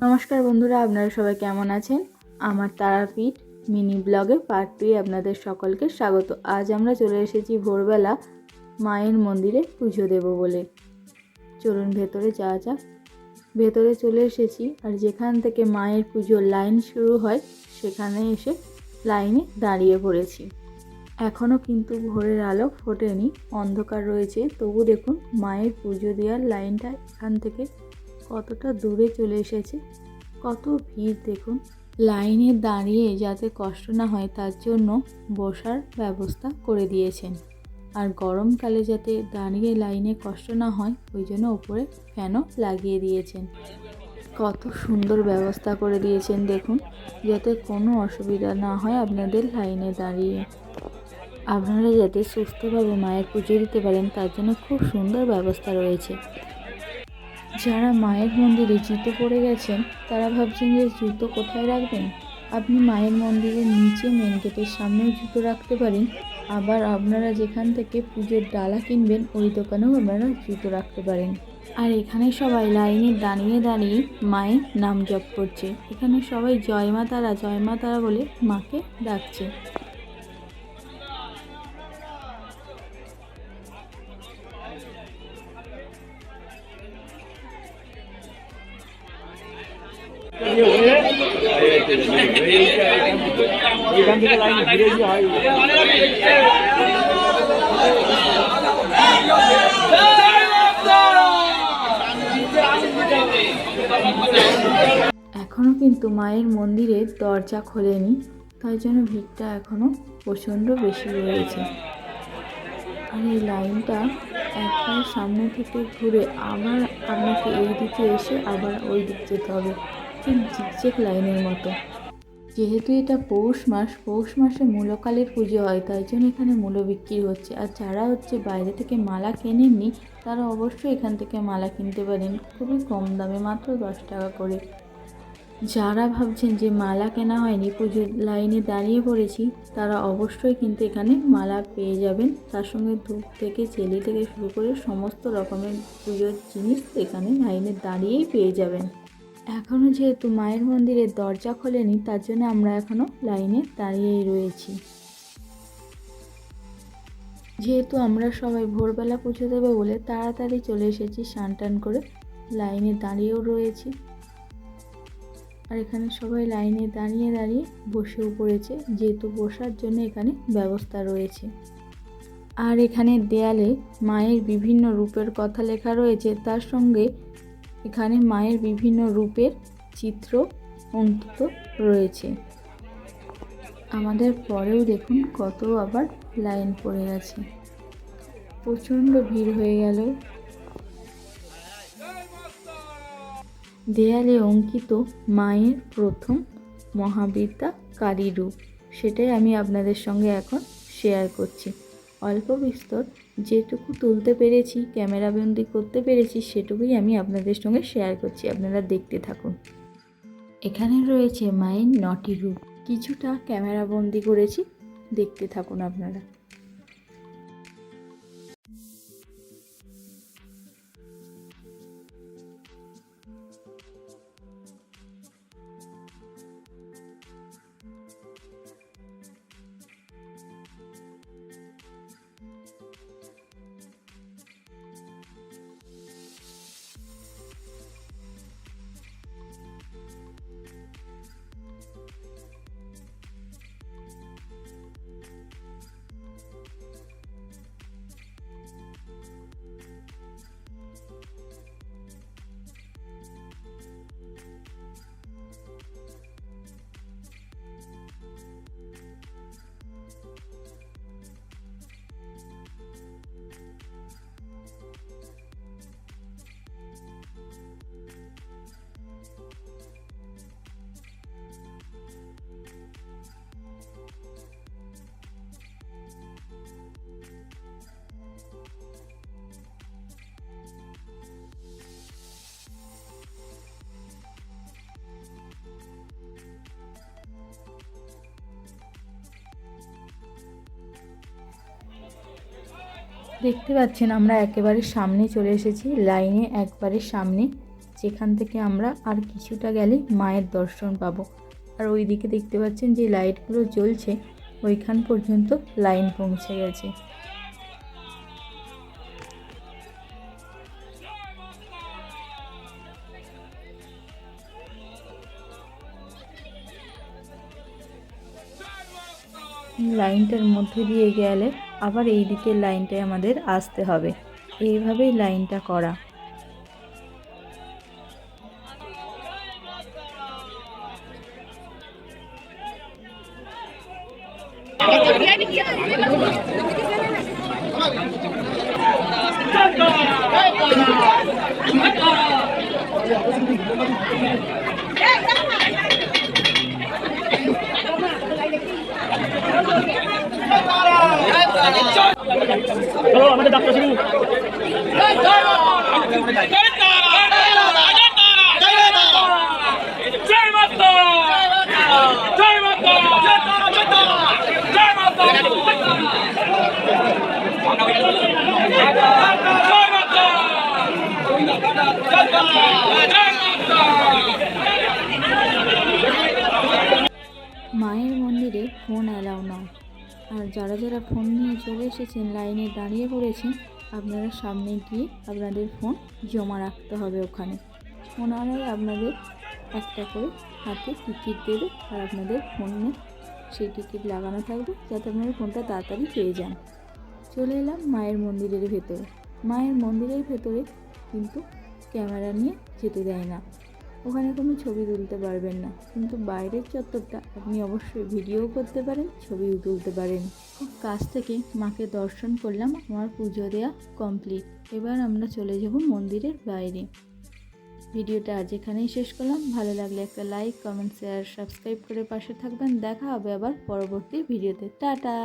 নমস্কার বন্ধুরা, আপনারা সবাই কেমন আছেন? আমার তারাপীঠ মিনি ব্লগে পার্ট টুয়ে আপনাদের সকলকে স্বাগত। আজ আমরা চলে এসেছি ভোরবেলা মায়ের মন্দিরে পুজো দেব বলে। চলুন ভেতরে যাওয়া যাক। ভেতরে চলে এসেছি আর যেখান থেকে মায়ের পুজোর লাইন শুরু হয়, সেখানে এসে লাইনে দাঁড়িয়ে পড়েছি। এখনও কিন্তু ভোরের আলো ফোটেনি, অন্ধকার রয়েছে। তবু দেখুন, মায়ের পুজো দেওয়ার লাইনটা এখান থেকে কতটা দূরে চলে এসেছে, কত ভিড় দেখুন। লাইনে দাঁড়িয়ে যাতে কষ্ট না হয়, তার জন্য বসার ব্যবস্থা করে দিয়েছেন। আর গরমকালে যাতে দাঁড়িয়ে লাইনে কষ্ট না হয়, ওই জন্য ওপরে ফ্যানও লাগিয়ে দিয়েছেন। কত সুন্দর ব্যবস্থা করে দিয়েছেন, দেখুন, যাতে কোনো অসুবিধা না হয় আপনাদের লাইনে দাঁড়িয়ে। আপনারা যাতে সুস্থভাবে মায়ের পুজো দিতে পারেন, তার জন্য খুব সুন্দর ব্যবস্থা রয়েছে। যারা মায়ের মন্দিরে জুতো পরে গেছেন, তারা ভাবছেন যে জুতো কোথায় রাখবেন? আপনি মায়ের মন্দিরের নিচে মেন গেটের সামনেও জুতো রাখতে পারেন। আবার আপনারা যেখান থেকে পুজোর ডালা কিনবেন, ওই দোকানেও আপনারা জুতো রাখতে পারেন। আর এখানে সবাই লাইনে দাঁড়িয়ে দাঁড়িয়ে মায়ের নাম জপ করছে। এখানে সবাই জয় মা তারা, জয় মা তারা বলে মাকে ডাকছে। এখান কিন্তু মায়ের মন্দিরের দরজা খোলেনি, তাই জন্য ভিড়টা এখনও প্রচণ্ড বেশি রয়েছে। আর এই লাইনটা একবার সামনে থেকে ঘুরে আবার আপনাকে এই দিকে এসে আবার ওই দিক যেতে হবে। ঠিক জিকজেক লাইনের মতো। যেহেতু এটা পৌষ মাস, পৌষ মাসে মূলকালের পুজো হয়, তাই জন্য এখানে মূল্য বিক্রি হচ্ছে। আর যারা হচ্ছে বাইরে থেকে মালা কেনেননি, তারা অবশ্যই এখান থেকে মালা কিনতে পারেন। খুবই কম দামে, মাত্র দশ টাকা করে। যারা ভাবছেন যে মালা কেনা হয়নি, পুজোর লাইনে দাঁড়িয়ে পড়েছি, তারা অবশ্যই কিন্তু এখানে মালা পেয়ে যাবেন। তার সঙ্গে ধূপ থেকে, চেলি থেকে শুরু করে সমস্ত রকমের পুজোর জিনিস এখানে লাইনে দাঁড়িয়েই পেয়ে যাবেন। এখনও যেহেতু মায়ের মন্দিরের দরজা খোলেনি, তার জন্য আমরা এখনও লাইনে দাঁড়িয়েই রয়েছি। যেহেতু আমরা সবাই ভোরবেলা পুজো দেবে বলে তাড়াতাড়ি চলে এসেছি, স্নান টান করে লাইনে দাঁড়িয়েও রয়েছি। আর এখানে সবাই লাইনে দাঁড়িয়ে দাঁড়িয়ে বসেও পড়েছে, যেহেতু বসার জন্য এখানে ব্যবস্থা রয়েছে। আর এখানে দেয়ালে মায়ের বিভিন্ন রূপের কথা লেখা রয়েছে, তার সঙ্গে এখানে মায়ের বিভিন্ন রূপের চিত্র অঙ্কিত রয়েছে। আমাদের পরেও দেখুন কত আবার লাইন পড়ে গেছে প্রচণ্ড ভিড় হয়ে গেল। দেয়ালে অঙ্কিত মায়ের প্রথম মহাবিদ্যা কালী রূপ। সেটাই আমি আপনাদের সঙ্গে এখন শেয়ার করছি। অল্প বিস্তর, যেটুকু তুলতে পেরেছি, ক্যামেরাবন্দি করতে পেরেছি, সেটুকুই আমি আপনাদের সঙ্গে শেয়ার করছি। আপনারা দেখতে থাকুন। এখানে রয়েছে মায়ের নটি রূপ কিছুটা ক্যামেরাবন্দি করেছি। দেখতে থাকুন আপনারা। দেখতে পাচ্ছেন আমরা একেবারে সামনে চলে এসেছি, লাইনে একবারে সামনে, যেখান থেকে আমরা আর কিছুটা গেলে মায়ের দর্শন পাবো। আর ওই দিকে দেখতে পাচ্ছেন যে লাইটগুলো জ্বলছে, ওইখান পর্যন্ত লাইন পৌঁছে গেছে। লাইনটার মধ্যে দিয়ে গেলে আবার এই দিকের লাইনটায় আমাদের আসতে হবে। এইভাবেই লাইনটা করা। চলো আমাদের যাত্রা শুরু মায়ের মন্দিরে ফোন অ্যালাউ নয়। আর যারা যারা ফোন নিয়ে চলে এসেছেন, লাইনে দাঁড়িয়ে পড়েছেন, আপনারা সামনে গিয়ে আপনাদের ফোন জমা রাখতে হবে ওখানে। ওনারাই আপনাদের একটা করে হাতে টিকিট দেবে আর আপনাদের ফোনে সেই টিকিট লাগানো থাকবে যাতে আপনারা ফোনটা তাড়াতাড়ি পেয়ে যান। চলে এলাম মায়ের মন্দিরের ভেতরে। মায়ের মন্দিরের ভেতরে কিন্তু ক্যামেরা নিয়ে যেতে দেয় না। ওখানে কোনো ছবি তুলতে পারবেন না। কিন্তু বাইরের চত্বরটা আপনি অবশ্যই ভিডিও করতে পারেন, ছবিও তুলতে পারেন। খুব কাছ থেকে মাকে দর্শন করলাম, আমার পুজো দেওয়া কমপ্লিট এবার আমরা চলে যাব মন্দিরের বাইরে। ভিডিওটা আজ এখানেই শেষ করলাম। ভালো লাগলে একটা লাইক কমেন্ট শেয়ার সাবস্ক্রাইব করে পাশে থাকবেন। দেখা হবে আবার পরবর্তী ভিডিওতে। টাটা!